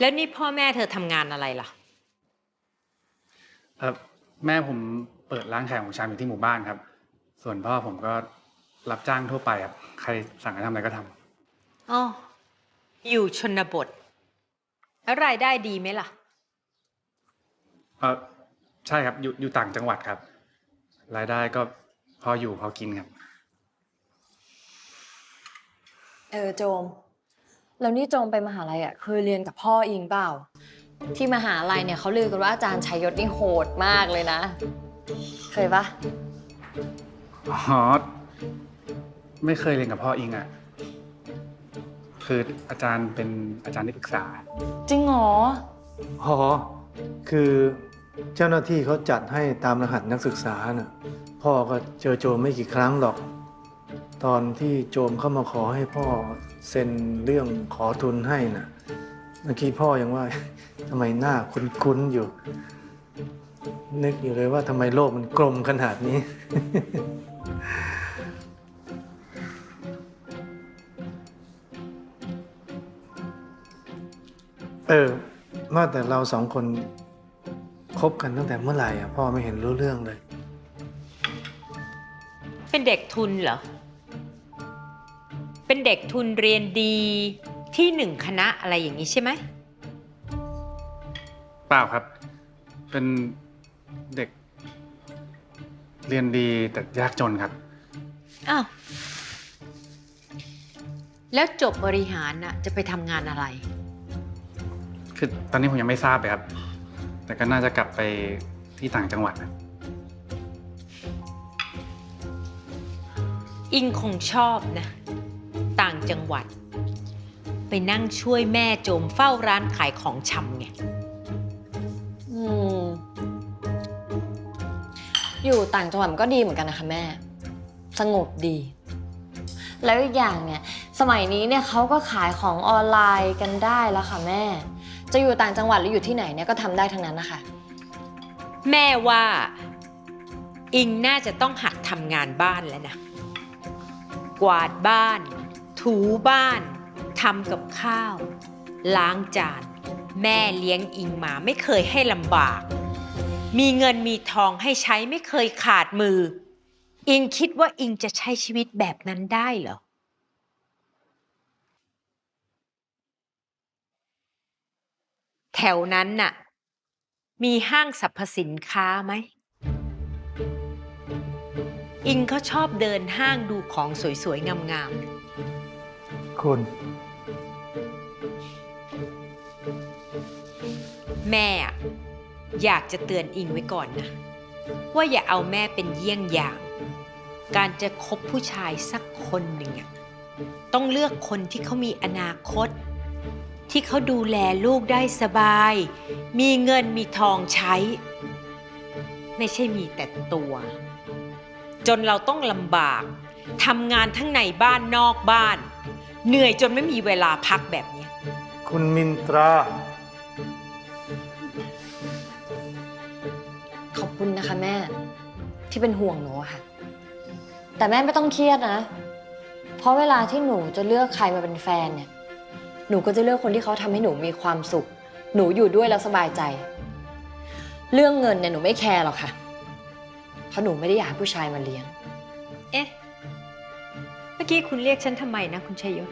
แล้วนี่พ่อแม่เธอทำงานอะไรล่ะ เออแม่ผมเปิดร้านขายของชำอยู่ที่หมู่บ้านครับ ส่วนพ่อผมก็รับจ้างทั่วไปครับ ใครสั่งให้ทำอะไรก็ทำอ๋อ อยู่ชนบท แล้วรายได้ดีไหมล่ะ เออใช่ครับอยู่อยู่ต่างจังหวัดครับ รายได้ก็พออยู่พอกินครับ เออโจม แล้วนี่โจมไปมหาลัยอะเคยเรียนกับพ่ออิงเปล่า ที่มหาลัยเนี่ยเขาลือกันว่าอาจารย์ชัยยศนี่โหดมากเลยนะ เคยปะอ๋อไม่เคยเรียนกับพ่ออิงอะ คืออาจารย์เป็นอาจารย์ที่ปรึกษา จริงเหรออ๋อคือเจ้าหน้าที่เขาจัดให้ตามรหัสนักศึกษาน่ะพ่อก็เจอโจมไม่กี่ครั้งหรอก ตอนที่โจมเข้ามาขอให้พ่อเซ็นเรื่องขอทุนให้น่ะเมื่อกี้พ่อยังว่าทำไมหน้าคุ้นๆอยู่ นึกอยู่เลยว่าทำไมโลกมันกลมขนาดนี้ เออว่าแต่เราสองคนคบกันตั้งแต่เมื่อไหร่อะพ่อไม่เห็นรู้เรื่องเลย เป็นเด็กทุนเหรอ เป็นเด็กทุนเรียนดีที่หนึ่งคณะอะไรอย่างนี้ใช่ไหม เปล่าครับ เป็นเด็ก เรียนดีแต่ยากจนครับ อ้าว แล้วจบบริหารน่ะจะไปทำงานอะไร คือตอนนี้ผมยังไม่ทราบเลยครับ แต่ก็น่าจะกลับไปที่ต่างจังหวัดนะอิงคงชอบนะต่าง จังหวัด ไปนั่งช่วยแม่โจมเฝ้าร้านขายของชำไง อืม อยู่ต่างจังหวัดมันก็ดีเหมือนกันนะคะแม่ สงบดี แล้วอีกอย่างเนี่ย สมัยนี้เนี่ยเขาก็ขายของออนไลน์กันได้แล้วค่ะแม่ จะอยู่ต่างจังหวัดหรืออยู่ที่ไหนเนี่ยก็ทำได้ทั้งนั้นนะคะแม่ว่า อิงน่าจะต้องหัดทำงานบ้านแล้วนะ กวาดบ้าน ถูบ้านทำกับข้าว ล้างจาน แม่เลี้ยงอิงมาไม่เคยให้ลำบาก มีเงินมีทองให้ใช้ไม่เคยขาดมือ อิงคิดว่าอิงจะใช้ชีวิตแบบนั้นได้เหรอแถวนั้นน่ะ มีห้างสรรพสินค้าไหม อิงเขาชอบเดินห้างดูของสวยๆ งามๆ คุณ แม่อะอยากจะเตือนอิงไว้ก่อนนะ ว่าอย่าเอาแม่เป็นเยี่ยงอย่าง การจะคบผู้ชายสักคนหนึ่งอะต้องเลือกคนที่เขามีอนาคต ที่เขาดูแลลูกได้สบาย มีเงินมีทองใช้ ไม่ใช่มีแต่ตัว จนเราต้องลำบากทำงานทั้งในบ้านนอกบ้าน เหนื่อยจนไม่มีเวลาพักแบบเนี้ยคุณมินตรา ขอบคุณนะคะแม่ ที่เป็นห่วงหนูอะค่ะ แต่แม่ไม่ต้องเครียดนะ เพราะเวลาที่หนูจะเลือกใครมาเป็นแฟนเนี่ย หนูก็จะเลือกคนที่เขาทำให้หนูมีความสุข หนูอยู่ด้วยแล้วสบายใจ เรื่องเงินเนี่ยหนูไม่แคร์หรอกค่ะ เพราะหนูไม่ได้อยากให้ผู้ชายมาเลี้ยง เอ๊ะเมื่อกี้คุณเรียกฉันทำไมนะคุณชัยยศ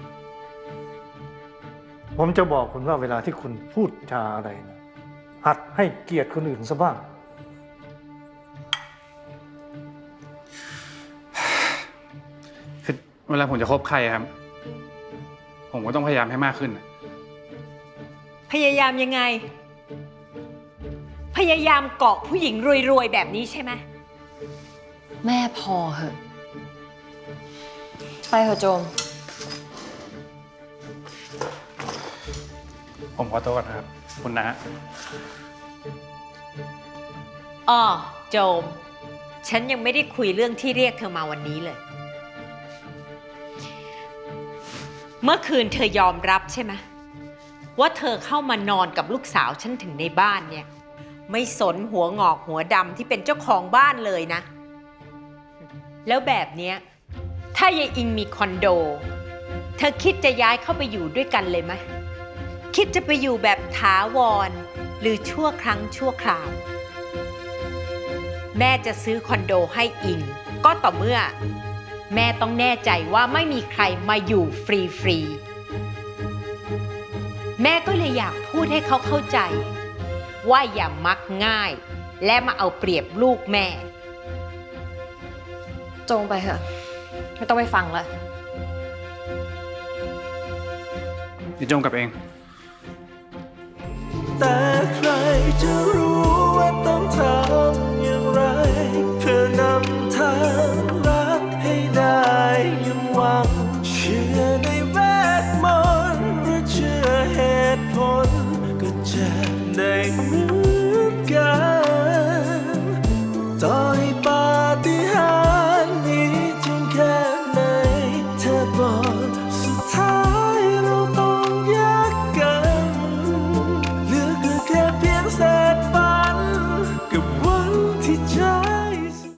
ผมจะบอกคุณว่าเวลาที่คุณพูดจาอะไรนะหัดให้เกียรติคนอื่นซะบ้าง คือเวลาผมจะคบใครอะครับ ผมก็ต้องพยายามให้มากขึ้นอะพยายามยังไง พยายามเกาะผู้หญิงรวยๆ แบบนี้ใช่ไหม แม่พอเหอะ ไปเถอะโจม ผมขอตัวก่อนนะครับ คุณนะอ้อโจม ฉันยังไม่ได้คุยเรื่องที่เรียกเธอมาวันนี้เลย เมื่อคืนเธอยอมรับใช่ไหมว่าเธอเข้ามานอนกับลูกสาวฉันถึงในบ้านเนี่ย ไม่สนหัวงอกหัวดำที่เป็นเจ้าของบ้านเลยนะ แล้วแบบเนี้ย ถ้ายายอิงมีคอนโด เธอคิดจะย้ายเข้าไปอยู่ด้วยกันเลยไหมคิดจะไปอยู่แบบถาวร หรือชั่วครั้งชั่วคราว แม่จะซื้อคอนโดให้อิง ก็ต่อเมื่อ แม่ต้องแน่ใจว่าไม่มีใครมาอยู่ฟรีฟรีๆแม่ก็เลยอยากพูดให้เขาเข้าใจ ว่าอย่ามักง่าย และมาเอาเปรียบลูกแม่ จงไปเถอะ ไม่ต้องไปฟังละเดี๋ยวโจมกลับเอง แต่ใครจะรู้